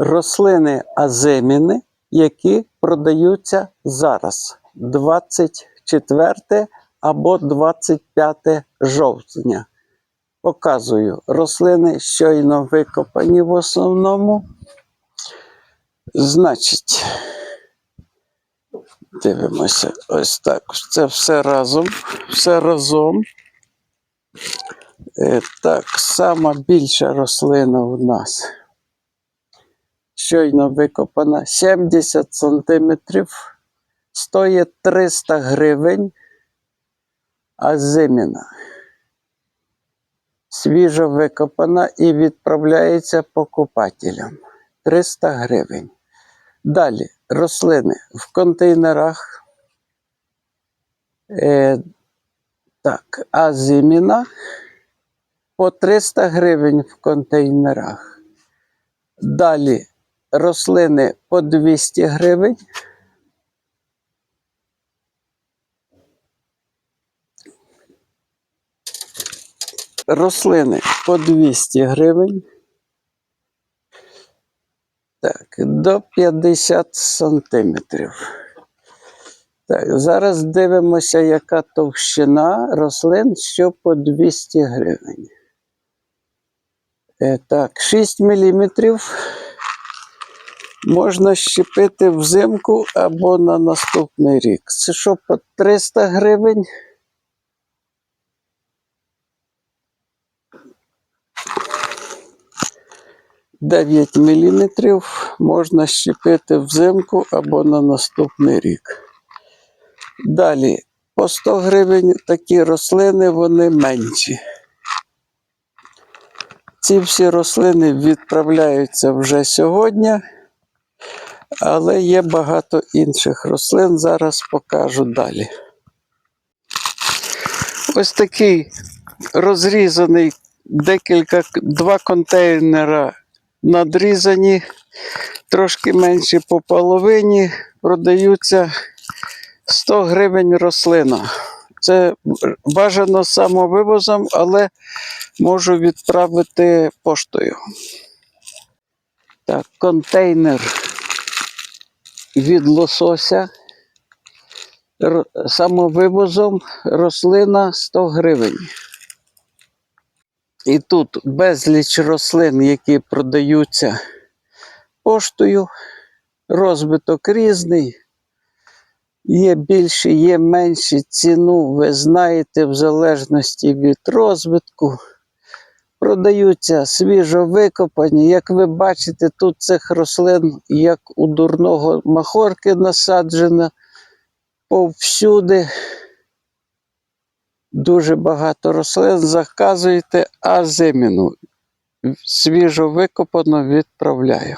рослини азиміни, які продаються зараз, 24 або 25 жовтня. Показую рослини щойно викопані в основному. Значить, дивимося ось так. Це все разом. Все разом. Е, так, сама більша рослина у нас. Щойно викопана. 70 сантиметрів, стоїть 300 гривень, а зиміна свіжо викопана і відправляється покупателям. 300 гривень. Далі. Рослини в контейнерах. Е, так, а зиміна по 300 гривень в контейнерах. Далі рослини по 200 гривень. Рослини по 200 гривень. Так, до 50 сантиметрів. Так, зараз дивимося, яка товщина рослин, що по 200 гривень. Е, так, 6 мм можна щепити взимку або на наступний рік. Це що по 300 гривень. Дев'ять міліметрів можна щепити взимку або на наступний рік. Далі по 100 гривень такі рослини вони менші. Ці всі рослини відправляються вже сьогодні, але є багато інших рослин. Зараз покажу далі. Ось такий розрізаний декілька, два контейнера надрізані, трошки менші по половині, продаються 100 гривень рослина. Це бажано самовивозом, але можу відправити поштою. Так, контейнер від лосося. Самовивозом рослина 100 гривень. І тут безліч рослин, які продаються поштою. Розбиток різний. Є більші, є менші ціну, ви знаєте, в залежності від розбитку. Продаються свіжо викопані. Як ви бачите, тут цих рослин, як у дурного махорки насаджена повсюди. Дуже багато рослин. Заказуйте зиміну Свіжо викопано відправляю.